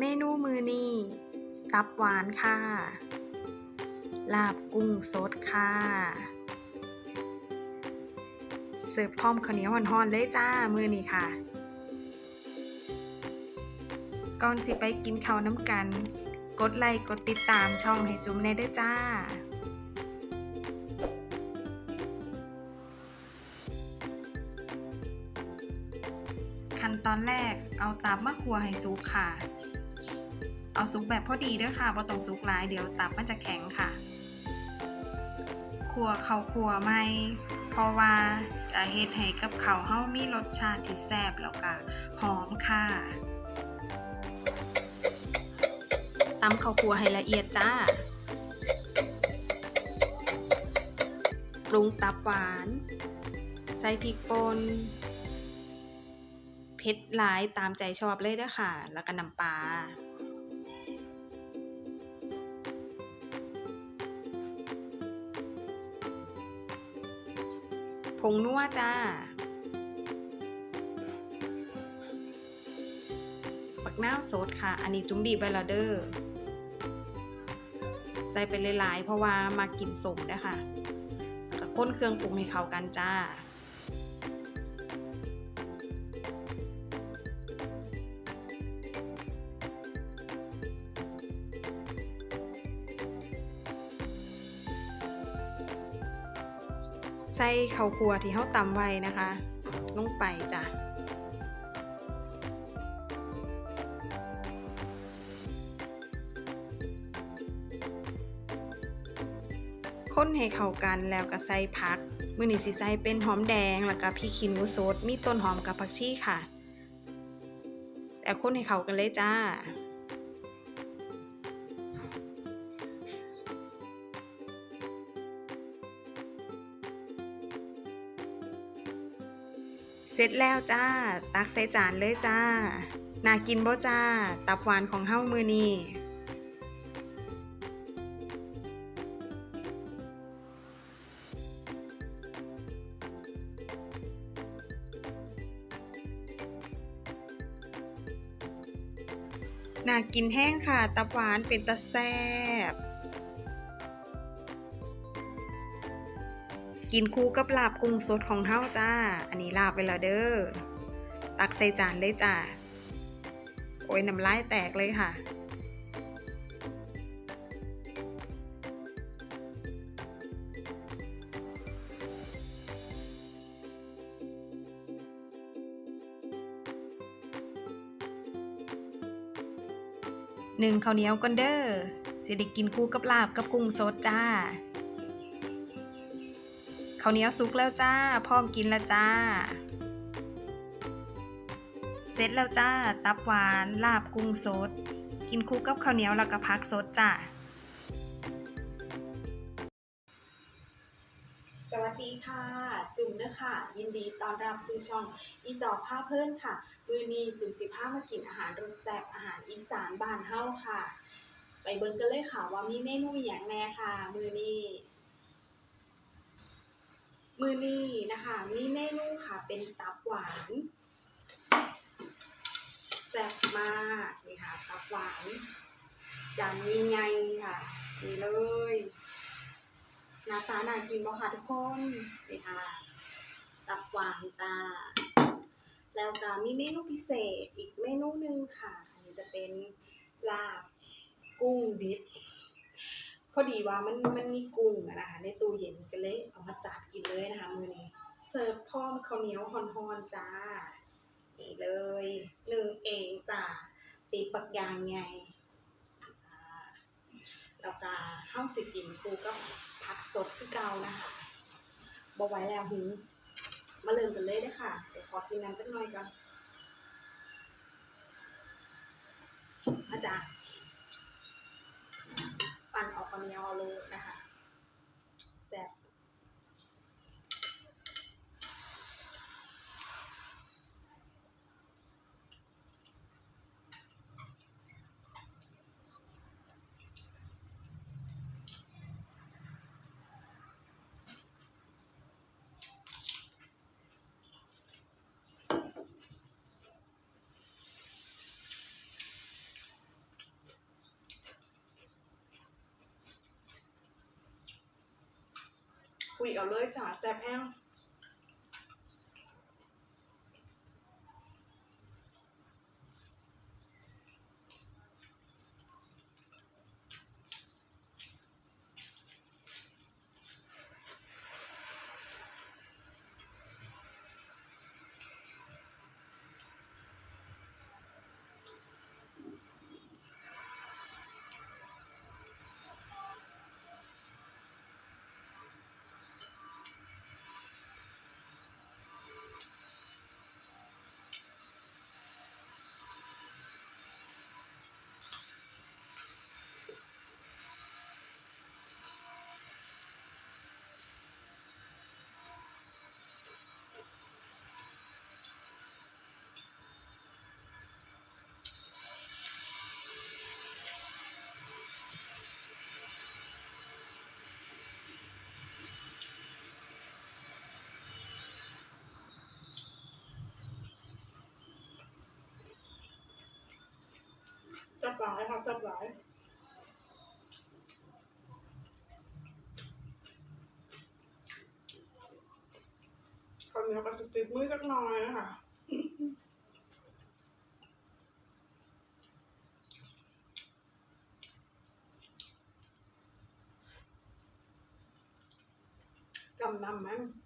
เมนูมือนี้ ตับหวานค่ะ ลาบกุ้งสดค่ะ เสิร์ฟพร้อมข้าวเหนียวห่อนๆเลยจ้า มือนี้ค่ะ ก่อนสิไปกินข้าวน้ำกัน กดไลค์กดติดตามช่องให้จุ๊มในเด้จ้าขั้นตอนแรกเอาตับมะขัวให้สุกค่ะ เอาสุกแบบพอดีด้วยค่ะบ่ต้องสุกหลายเดี๋ยวตับมันจะแข็งค่ะขัวข้าวขัวไม่เพราะว่าจะเฮ็ดให้กับข้าวเฮามีรสชาติที่แซ่บแล้วก็หอมค่ะตำข้าวขัวให้ละเอียดจ้าปรุงตับหวาน ใส่พริกป่นเผ็ดหลายตามใจชอบเลยเด้อค่ะ แล้วก็น้ำปลา งนัวจ้าปักหน้าสดค่ะ อันนี้จุ้มบีบไวลาเดอร์ใส่ไปหลายๆ เพราะว่ามากินสมนะคะแล้วก็ค้นเครื่องปรุงให้เข้ากันจ้า ใส่ข้าวคั่วที่เฮาตำไว้นะคะ ลงไปจ้ะคนให้เข้ากันแล้วก็ใส่ผัก มื้อนี้สิใส่เป็นหอมแดงแล้วก็พริกขี้หนูสดมีต้นหอมกับผักชีค่ะ แล้วคนให้เข้ากันเลยจ้า เสร็จแล้วจ้า ตักใส่จานเลยจ้า น่ากินบ่จ้า ตับหวานของเฮ้ามือนี้น่ากินแห้งค่ะ ตับหวานเป็นตะแซ่บ กินคู่กับลาบกุ้งสดของเฮาจ้า อันนี้ลาบไปและเด้อ ตักใส่จานเลยจ้า โอ้ยน้ำลายแตกเลยค่ะ หนึ่งข้าวเหนียวก่อนเด้อสิได้กินคู่กับลาบกับกุ้งสดจ้า ข้าวเหนียวสุกแล้วจ้า พร้อมกินแล้วจ้า เสร็จแล้วจ้า ตับหวานลาบกุ้งสด กินคู่กับข้าวเหนียวแล้วก็พักสดจ้า สวัสดีค่ะ จุ๋มนะคะ ยินดีต้อนรับสู่ช่องอีจอผ้าเพื่อนค่ะมือนี้จุ๋มสิผ้ามากินอาหารรสแซ่บอาหารอีสานบ้านเฮาค่ะ ไปเบิ่งกันเลยค่ะว่ามีเมนูอย่างแน่ค่ะ มือนี้ มือนี้นะคะมีเมนูค่ะเป็นตับหวานแซ่บมากนี่ค่ะตับหวานจานนี้ไงค่ะนี่เลยหน้าตาน่ากินบ่ค่ะทุกคนนี่ค่ะตับหวานจ้าแล้วก็มีเมนูพิเศษอีกเมนูหนึ่งค่ะ อันนี้จะเป็นลาบกุ้งดิบ พอดีว่ามันมันมีกุ้งอะนะคะในตู้เย็นก็เลยเอามาจัดกินเลยนะคะมื้อนี้เสิร์ฟพร้อมข้าวเหนียวฮอนๆจ้านี่เลยหนึ่งเองจ้าตีปักยางไงจ้าแล้วก็เฮาสิกินคู่กับผักสดคือเก่านะคะบ่ไว้แล้วหิวมาเริ่มกันเลยด้ค่ะเดี๋ยวขอกินน้ำจักหน่อยก่อนอาจารย์ ปั่นออกกำยอเลยนะคะ คุยเอาเล ลายค่ะแซ่บหลายคราวนี้ก็จะติดมือจักหน่อยนะคะจำนำไหมช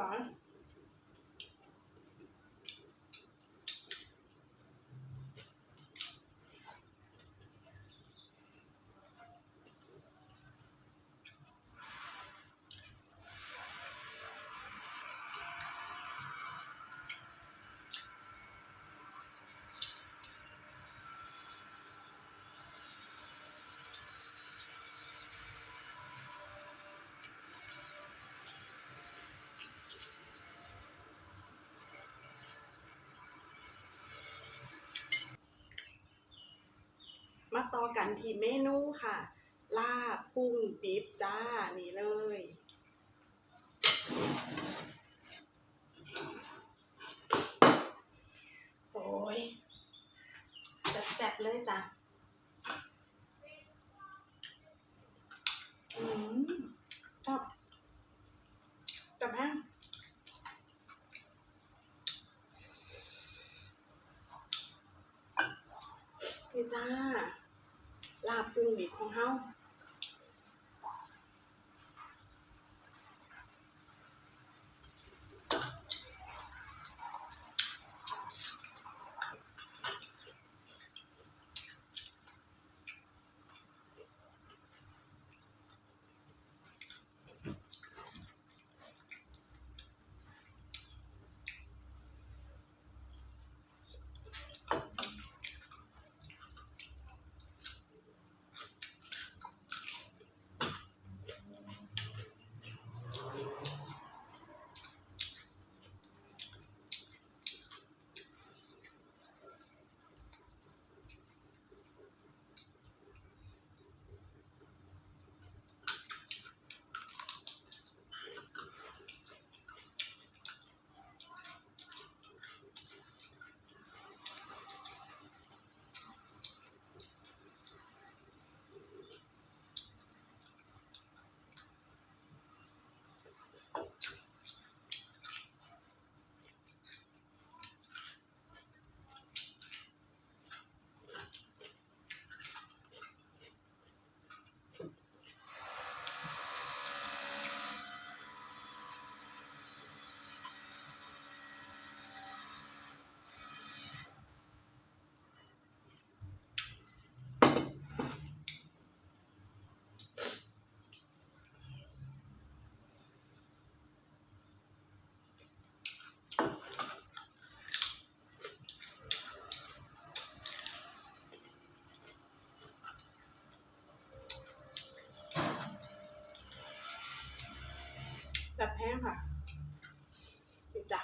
อ ต่อกันที่เมนูค่ะ ลาบกุ้งดิบจ้า นี่เลย โอ้ยแซ่บๆเลยจ้ะอืมชอบจับแห้งนี่จ้า ลาบกุ้งดิบของเฮา จับแห้งค่ะนี่จ้ะ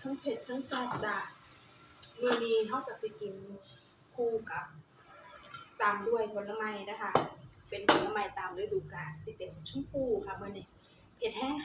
ทั้งเผ็ดทั้งแซ่บจ้ะ มือนี้เท่ากับสิกินคู่กับตามด้วยผลไม้นะคะ เป็นผลไม้ตามฤดูกาลสิเป็นชมพูค่ะมื่อนี้เผ็ดแห้ง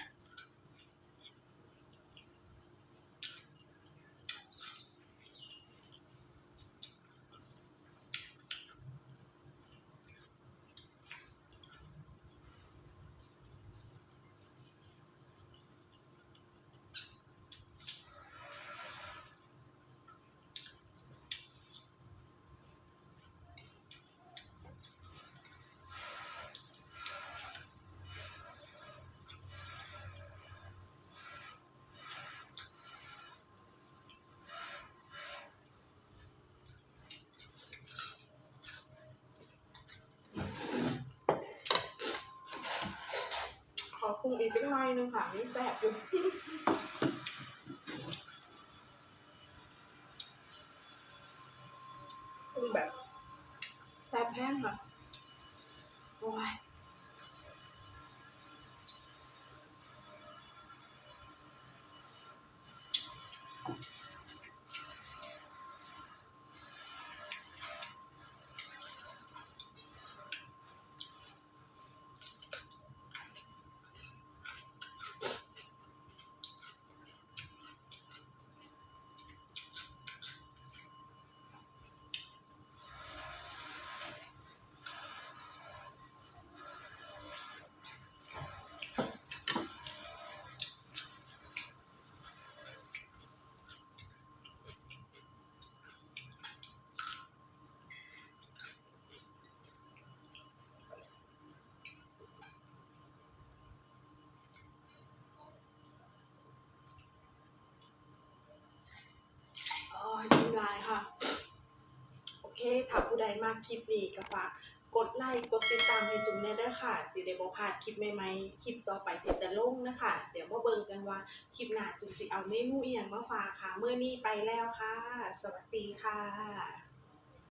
ปรุงอีกสักหน่อยนึงค่ะนี่แซ่บอยู่ปรุงแบบแซ่บแห้งค่ะโอ้ย มากคลิปนี้ก็ฝากกดไลค์กดติดตามให้จุ๋มแน่ด้วยค่ะสิเดบพลาดคลิปใหม่ๆคลิปต่อไปที่จะลงนะคะ เดี๋ยวมาเบิ่งกันว่าคลิปหน้าจุ๋มสิเอาเมนูอีหยังมาฝากค่ะเมื่อนี้ไปแล้วค่ะ สวัสดีค่ะ